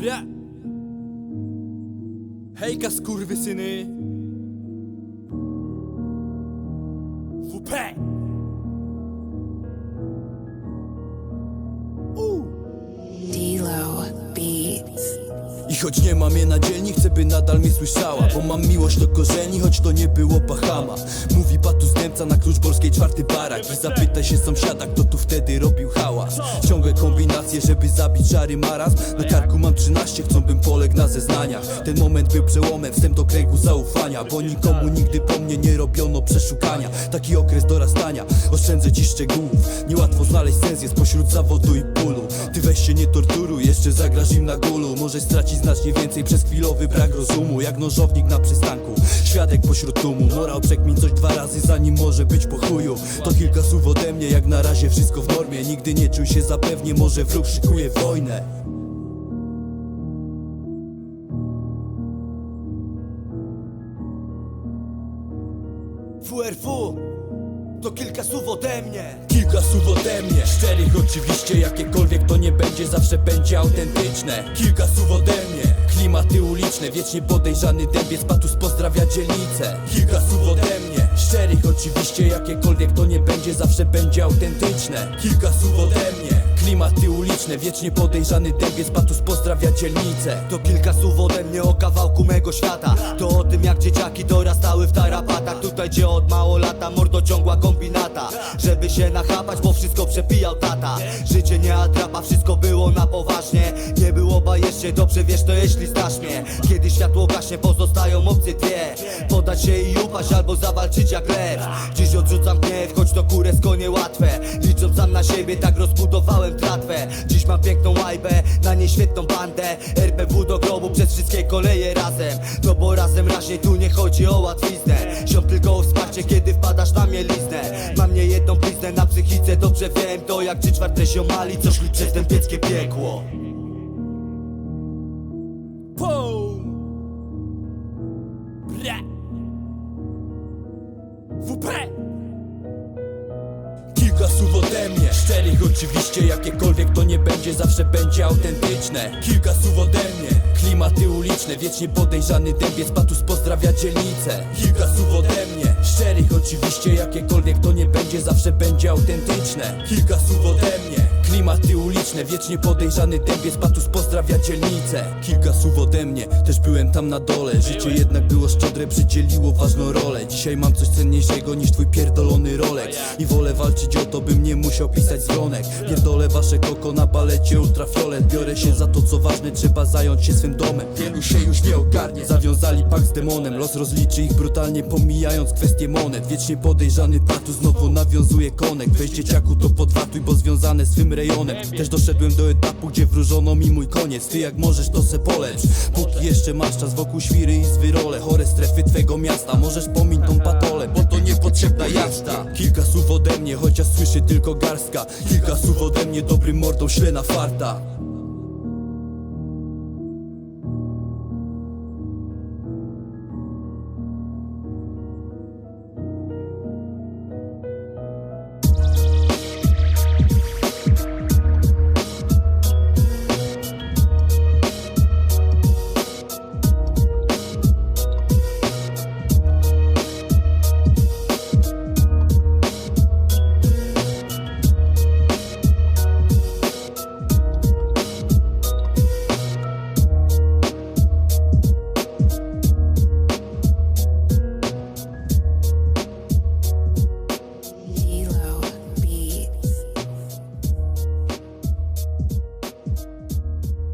Bra. Hejka skurwysyny WP choć nie mam je na dzielni, chcę by nadal mnie słyszała Bo mam miłość do korzeni, choć to nie było Bahama Mówi Batu z Niemca na klucz Borskiej czwarty barak. I zapytaj się sąsiada, kto tu wtedy robił hałas. Ciągłe kombinacje, żeby zabić szary marazm Na karku mam 13, chcą bym poległ na zeznaniach. Ten moment był przełomem, wstęp do kręgu zaufania Bo nikomu nigdy po mnie nie robiono przeszukania. Taki okres dorastania, oszczędzę ci szczegółów. Niełatwo znaleźć sens jest pośród zawodu i bólu. Ty weź się nie torturuj, jeszcze zagraż im na gulu. Możesz stracić znacznie więcej. Przez chwilowy brak rozumu Jak nożownik na przystanku, świadek pośród tłumu Morał przekmin coś dwa razy zanim może być po chuju. To kilka słów ode mnie, jak na razie wszystko w normie. Nigdy nie czuj się zapewnie, może wróg szykuje wojnę. WRW to kilka słów ode mnie. Kilka słów ode mnie. Szczerych oczywiście, jakiekolwiek to nie będzie Zawsze będzie autentyczne. Kilka słów ode mnie. Klimaty uliczne, wiecznie podejrzany dębiec Patus pozdrawia dzielnicę. Kilka słów ode mnie. Szczerych oczywiście, jakiekolwiek to nie będzie Zawsze będzie autentyczne. Kilka słów ode mnie. Klimaty uliczne, wiecznie podejrzany dębiec Patus pozdrawia dzielnicę. To kilka słów ode mnie o kawałku mego świata. To o tym jak dzieciaki dorastały w tarapatach Tutaj gdzie od mało lata mordo ciągła kombinata. Żeby się nachapać, bo wszystko przepijał tata. Życie nie atrapa, wszystko było na poważnie. Nie było bajecznie, dobrze wiesz to jeśli znasz mnie. Kiedy światło gaśnie, pozostają opcje dwie. Podać się i upaść albo zawalczyć jak lew. Dziś odrzucam gniew, choć to kuresko niełatwe Licząc sam na siebie, tak rozbudowałem tratwę. Dziś mam piękną łajbę, na niej świetną bandę. RBW do grobu przez wszystkie koleje razem. No bo razem raczej tu nie chodzi o łatwiznę Ziom tylko o wsparcie, kiedy wpadasz na mieliznę Mam nie jedną bliznę na psychice, dobrze wiem To jak trzy czwarte ziomali, co szli przez tępieckie piekło Pum! Bra! WP! Kilka słów ode mnie. Szczerych oczywiście, jakiekolwiek to nie będzie Zawsze będzie autentyczne. Kilka słów ode mnie. Klimaty uliczne, wiecznie podejrzany dębiec Patus pozdrawia dzielnicę. Kilka słów ode mnie. Szczerych oczywiście, jakiekolwiek to nie będzie Zawsze będzie autentyczne. Kilka słów ode mnie Klimaty uliczne, wiecznie podejrzany dębiec Patus pozdrawia dzielnicę. Kilka słów ode mnie, też byłem tam na dole. Życie jednak było szczodre, przydzieliło ważną rolę. Dzisiaj mam coś cenniejszego niż twój pierdolony Rolex. I wolę walczyć o to, bym nie musiał pisać zwronek Pierdolę wasze koko na balecie ultrafiolet. Biorę się za to co ważne, trzeba zająć się swym domem. Wielu się już nie ogarnie Zawiązali pakt z demonem, los rozliczy ich brutalnie Pomijając kwestię monet. Wiecznie podejrzany Patus znowu nawiązuje konek. Weź dzieciaku to podwatuj, bo związane swym rejonem Też doszedłem do etapu, gdzie wróżono mi mój koniec. Ty jak możesz to se polecz. Póki jeszcze masz czas wokół świry i zwyrole Chore strefy twego miasta, możesz pomiń tą patolę Bo to niepotrzebna jazda. Kilka słów ode mnie, chociaż słyszy tylko garstka. Kilka słów ode mnie, dobrym mordą śle na farta